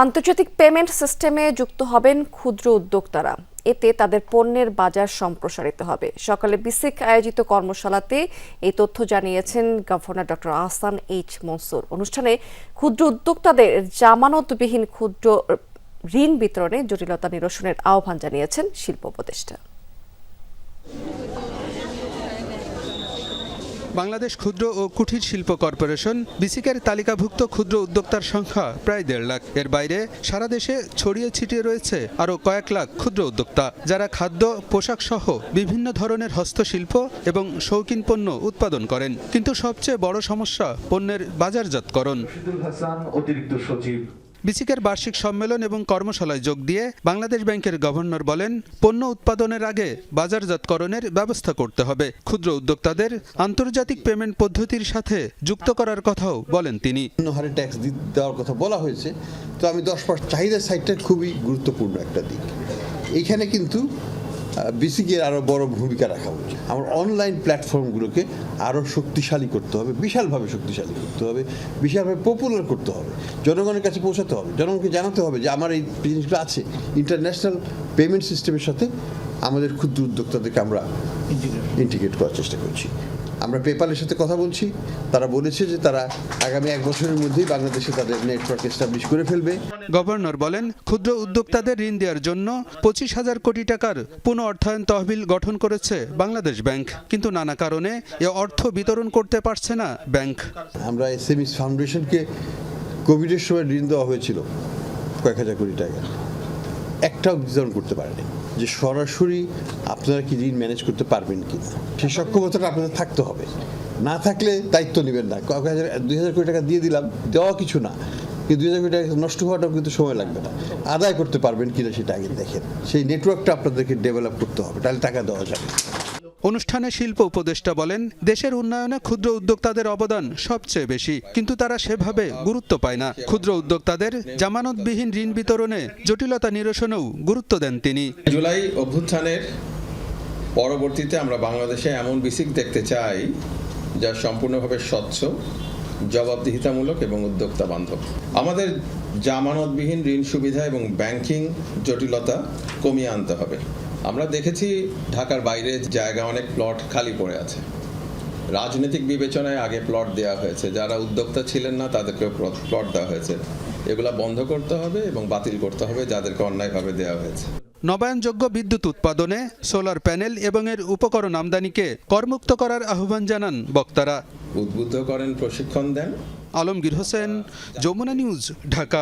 আন্তর্জাতিক পেমেন্ট সিস্টেমে যুক্ত হবেন ক্ষুদ্র উদ্যোক্তারা। এতে তাদের পণ্যের বাজার সম্প্রসারিত হবে। সকালে বিসিক আয়োজিত কর্মশালাতে এই তথ্য জানিয়েছেন governor doctor Ahsan H Mansur. অনুষ্ঠানে ক্ষুদ্র উদ্যোক্তাদের জামানতবিহীন ক্ষুদ্র ঋণ বিতরণে জটিলতা নিরসনের আহ্বান জানিয়েছেন শিল্প উপদেষ্টা। বাংলাদেশ ক্ষুদ্র ও কুঠির শিল্প কর্পোরেশন, বিসিকের তালিকাভুক্ত ক্ষুদ্র উদ্যোক্তার সংখ্যা প্রায় দেড় লাখ। এর বাইরে সারা দেশে ছড়িয়ে ছিটিয়ে রয়েছে আরও কয়েক লাখ ক্ষুদ্র উদ্যোক্তা, যারা খাদ্য, পোশাক সহ বিভিন্ন ধরনের হস্তশিল্প এবং শৌখিন পণ্য উৎপাদন করেন। কিন্তু সবচেয়ে বড় সমস্যা পণ্যের বাজারজাতকরণ। অতিরিক্ত সচিব। বিসিকের বার্ষিক সম্মেলন এবং কর্মশালায় যোগ দিয়ে বাংলাদেশ ব্যাংকের গভর্নর বলেন, পণ্য উৎপাদনের আগে বাজারজাতকরণের ব্যবস্থা করতে হবে। ক্ষুদ্র উদ্যোক্তাদের আন্তর্জাতিক পেমেন্ট পদ্ধতির সাথে যুক্ত করার কথাও বলেন তিনি। হারে ট্যাক্স দেওয়ার কথা বলা হয়েছে। তো আমি দশ পার্সেন্ট চাহিদা সাইডটা খুবই গুরুত্বপূর্ণ একটা দিক। এখানে কিন্তু বিসিকের আরও বড় ভূমিকা রাখা উচিত। আমার অনলাইন প্ল্যাটফর্মগুলোকে আরও শক্তিশালী করতে হবে বিশালভাবে শক্তিশালী করতে হবে বিশালভাবে পপুলার করতে হবে জনগণের কাছে পৌঁছাতে হবে জনগণকে জানাতে হবে যে আমার এই জিনিসগুলো আছে। ইন্টারন্যাশনাল পেমেন্ট সিস্টেমের সাথে আমাদের ক্ষুদ্র উদ্যোক্তাদেরকে আমরা ইন্টিগ্রেট করার চেষ্টা করছি। আমরা পেপালের সাথে কথা বলছি। তারা বলেছে যে তারা আগামী এক বছরের মধ্যেই বাংলাদেশে তাদের নেটওয়ার্ক এস্টাবলিশ করে ফেলবে। গভর্নর বলেন ক্ষুদ্র উদ্যোক্তাদের ঋণ দেওয়ার জন্য পঁচিশ হাজার কোটি টাকার পুনঃ অর্থায়ন তহবিল গঠন করেছে বাংলাদেশ ব্যাংক। কিন্তু নানা কারণে এ অর্থ বিতরণ করতে পারছে না ব্যাংক। আমরা এসএমইস ফাউন্ডেশনকে কোভিডের সময় ঋণ দেওয়া হয়েছিল কয়েক হাজার কোটি টাকা। একটাও বিতরণ করতে পারেনি, যে সরাসরি আপনারা কি ঋণ ম্যানেজ করতে পারবেন কি না? সেই সক্ষমতাটা আপনাদের থাকতে হবে। না থাকলে দায়িত্ব নেবেন না। কয়েক হাজার, দুই হাজার কোটি টাকা দিয়ে দিলাম, দেওয়া কিছু না। কিন্তু দুই হাজার কোটি টাকা নষ্ট হওয়াটাও কিন্তু সময় লাগবে না। আদায় করতে পারবেন কিনা সেটা আগে দেখেন। সেই নেটওয়ার্কটা আপনাদেরকে ডেভেলপ করতে হবে, তাহলে টাকা দেওয়া যাবে। অনুষ্ঠানে শিল্প উপদেষ্টা বলেন, দেশের উন্নয়নে ক্ষুদ্র উদ্যোক্তাদের অবদান সবচেয়ে বেশি, কিন্তু তারা সেভাবে গুরুত্ব পায় না। ক্ষুদ্র উদ্যোক্তাদের জামানতবিহীন ঋণ বিতরণে জটিলতা নিরসনেও গুরুত্ব দেন তিনি। জুলাই অভ্যুত্থানের পরবর্তীতে আমরা বাংলাদেশে এমন বিসিক দেখতে চাই, যা সম্পূর্ণভাবে স্বচ্ছ, জবাবদিহিতামূলক এবং উদ্যোক্তা বান্ধব। আমাদের জামানতবিহীন ঋণ সুবিধা এবং ব্যাংকিং জটিলতা কমিয়ে আনতে হবে। আমরা দেখেছি ঢাকার বাইরে জায়গা অনেক প্লট খালি পড়ে আছে। রাজনৈতিক বিবেচনায় আগে প্লট দেওয়া হয়েছে। যারা উদ্যোক্তা ছিলেন না তাদেরকে প্লট দেওয়া হয়েছে। এগুলা বন্ধ করতে হবে এবং বাতিল করতে হবে যাদেরকে অন্যায়ভাবে দেওয়া হয়েছে। নবায়নযোগ্য বিদ্যুৎ উৎপাদনে সোলার প্যানেল এবং এর উপকরণ আমদানিকে করমুক্ত করার আহ্বান জানান বক্তারা। উদ্বুদ্ধ করেন প্রশিক্ষণ দেন। আলমগীর হোসেন যমুনা নিউজ ঢাকা।